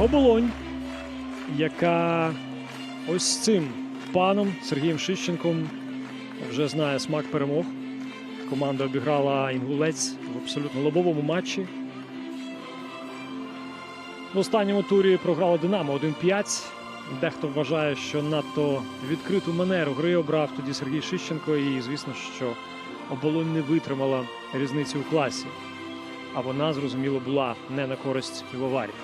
Оболонь, яка ось цим паном Сергієм Шищенком вже знає смак перемог. Команда обіграла інгулець в абсолютно лобовому матчі. В останньому турі програла Динамо 1-5. Дехто вважає, що надто відкриту манеру гри обрав тоді Сергій Шищенко. І звісно, що оболонь не витримала різниці у класі. А вона, зрозуміло, була не на користь півоварів.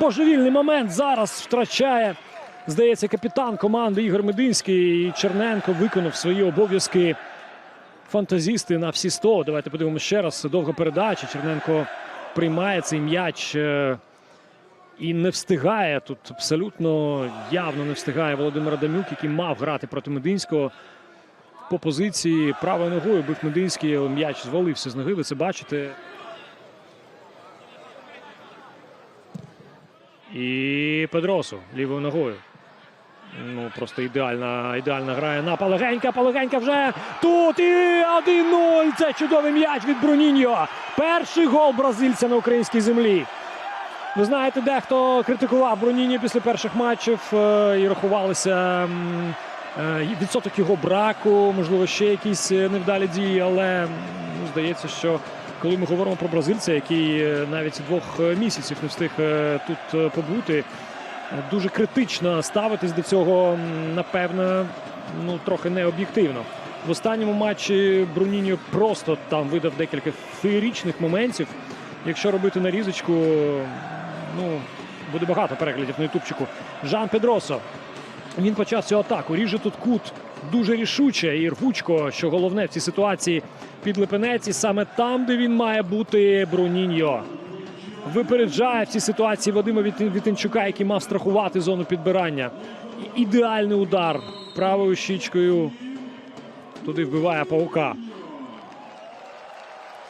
Божевільний момент зараз втрачає. Здається, капітан команди Ігор Мединський і Черненко виконав свої обов'язки. Фантазісти на всі 100. Давайте подивимося ще раз. Довга передача. Черненко приймає цей м'яч е, і не встигає тут. Абсолютно явно не встигає Володимир Адамюк, який мав грати проти Мединського. По позиції правою ногою бив Мединський, м'яч звалився з ноги. Ви це бачите. І Педросу лівою ногою. Ну, просто ідеальна, ідеальна грає на Палегенька. Палегенька вже тут і 1-0. Це чудовий м'яч від Бруніньо. Перший гол бразильця на українській землі. Ви знаєте, дехто критикував Бруніньо після перших матчів е, і рахувалися е, відсоток його браку, можливо, ще якісь е, невдалі дії, але ну, здається, що коли ми говоримо про бразильця, який е, навіть двох е, місяців не встиг е, тут побути, дуже критично ставитись до цього, напевно, ну трохи необ'єктивно. В останньому матчі Бруніньо просто там видав декілька феєрічних моментів. Якщо робити нарізочку, ну буде багато переглядів на ютубчику. Жан Педросо. Він почав цю атаку. Ріже тут кут дуже рішуче і рвучко, що головне в цій ситуації під Липенець. І саме там, де він має бути Бруніньо. Випереджає в цій ситуації Вадима Вітенчука, який мав страхувати зону підбирання. І ідеальний удар правою щічкою. Туди вбиває паука.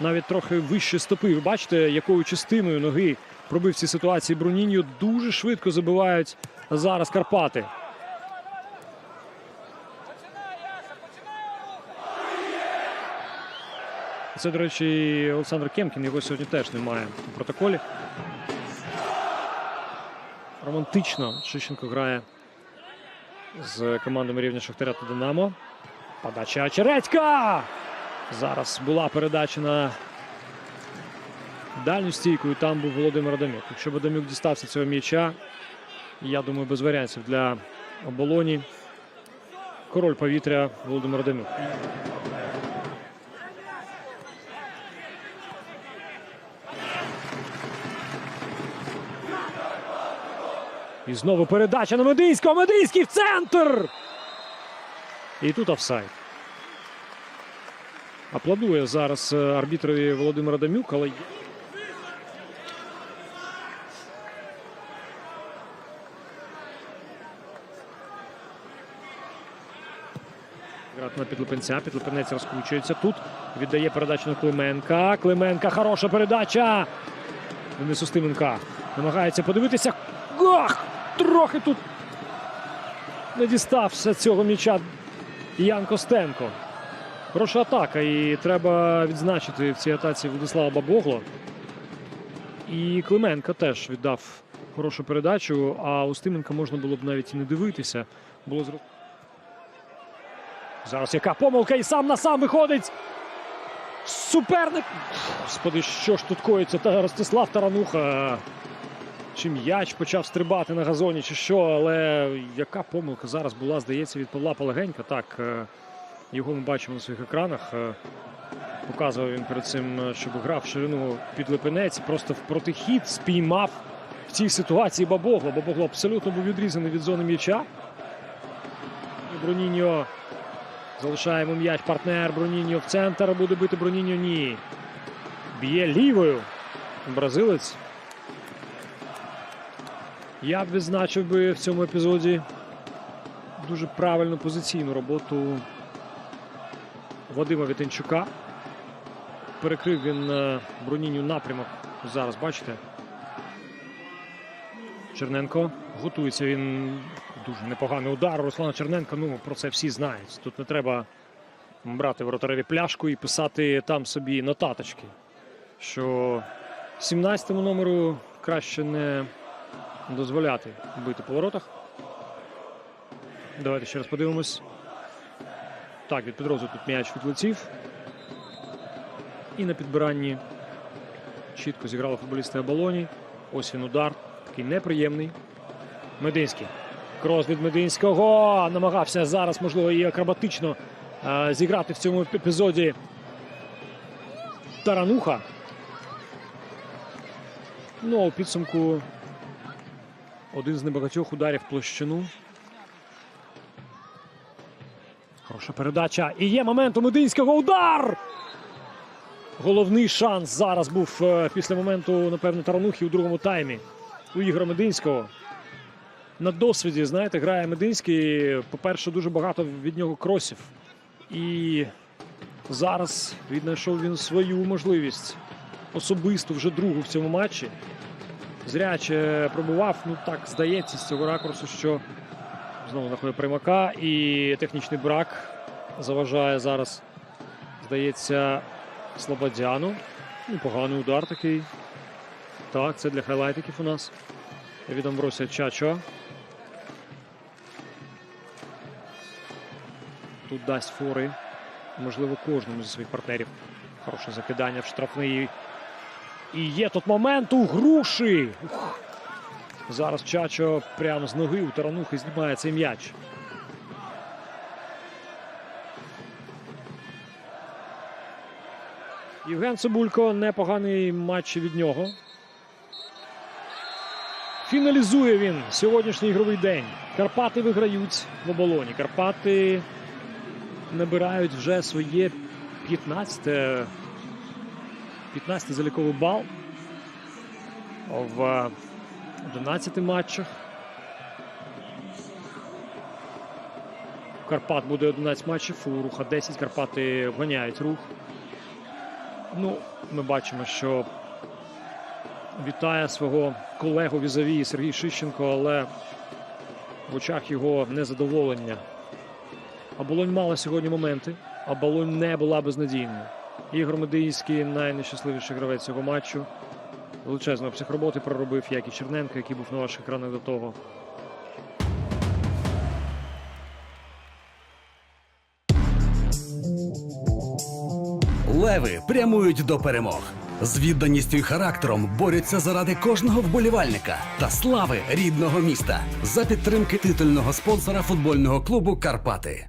Навіть трохи вище стопи. Ви бачите, якою частиною ноги пробив в цій ситуації Бруніньо. Дуже швидко забивають зараз Карпати. Це, до речі, Олександр Кемкін. Його сьогодні теж немає у протоколі. Романтично Шищенко грає з командами рівня Шахтаря та Динамо. Подача Черецька! Зараз була передача на дальню стійку, і там був Володимир Адамюк. Якщо б Адамюк дістався цього м'яча, я думаю, без варіантів для оболоні. Король повітря Володимир Адамюк. І знову передача на Мединського. Мединський в центр! І тут офсайд. Аплодує зараз е, арбітрові Володимир Адамюк, але. На Підлипенця. Підлипенець розкручується тут. Віддає передачу на Клименка. Клименка хороша передача. Денис Устименка намагається подивитися. Ах! Трохи тут не дістався цього м'яча Ян Костенко. Хороша атака, і треба відзначити в цій атаці Владислава Бабогло. І Клименко теж віддав хорошу передачу, а Устименка можна було б навіть і не дивитися. Було зро... Зараз яка помилка і сам на сам виходить. Суперник. Господи, що ж тут коїться? Та Ростислав Тарануха. Чи м'яч почав стрибати на газоні, чи що, але яка помилка зараз була, здається, від Павла Палегенька. Так, е, його ми бачимо на своїх екранах. Е, Показував він перед цим, е, щоб грав ширину під Липинець. Просто в протихід спіймав в цій ситуації Бабогло. Бабогло абсолютно був відрізаний від зони м'яча. Броніньо залишає йому м'яч. Партнер Броніньо в центр. Буде бити Броніньо. Ні. Б'є лівою. Бразилець. Я б відзначив би в цьому епізоді дуже правильну позиційну роботу Вадима Вітенчука. Перекрив він е, Бруніню напрямок. Зараз бачите. Черненко готується він. Дуже непоганий удар. Руслана Черненка. Ну про це всі знають. Тут не треба брати воротареві пляшку і писати там собі нотаточки. Що 17-му номеру краще не дозволяти бити по воротах. Давайте ще раз подивимось. Так, від підрозу тут м'яч відлетів. І на підбиранні чітко зіграли футболісти оболоні. Ось він удар. Такий неприємний. Мединський. Крос від Мединського. Намагався зараз, можливо, і акробатично е, зіграти в цьому епізоді Тарануха. Ну, а у підсумку один з небагатьох ударів площину. Хороша передача. І є момент у Мединського. Удар! Головний шанс зараз був е, після моменту, напевно, Таранухи у другому таймі у Ігора Мединського. На досвіді, знаєте, грає Мединський. По-перше, дуже багато від нього кросів. І зараз віднайшов він свою можливість особисту вже другу в цьому матчі. Зряче пробував. Ну так здається з цього ракурсу, що знову знаходить примака. І технічний брак заважає зараз. Здається, Слободяну. Непоганий удар такий. Так, це для хайлайтиків у нас. Від Амбросія Чачо. Тут дасть фори. Можливо, кожному зі своїх партнерів. Хороше закидання в штрафний. І є тут момент у груші. Ух. Зараз Чачо прямо з ноги у таранухи знімає цей м'яч. Євген Цибулько непоганий матч від нього. Фіналізує він сьогоднішній ігровий день. Карпати виграють в оболоні. Карпати набирають вже своє 15 15 заліковий бал в 11 матчах. Карпат буде 11 матчів, у руха 10. Карпати обганяють рух. Ну, ми бачимо, що вітає свого колегу Візаві Сергій Шищенко, але в очах його незадоволення. Оболонь мала сьогодні моменти, а Болонь не була безнадійною. Ігор Мединський найнещасливіший гравець цього матчу. Величезний обсяг роботи проробив, як і Черненко, який був на ваших екранах до того. Леви прямують до перемог. З відданістю і характером борються заради кожного вболівальника та слави рідного міста за підтримки титульного спонсора футбольного клубу Карпати.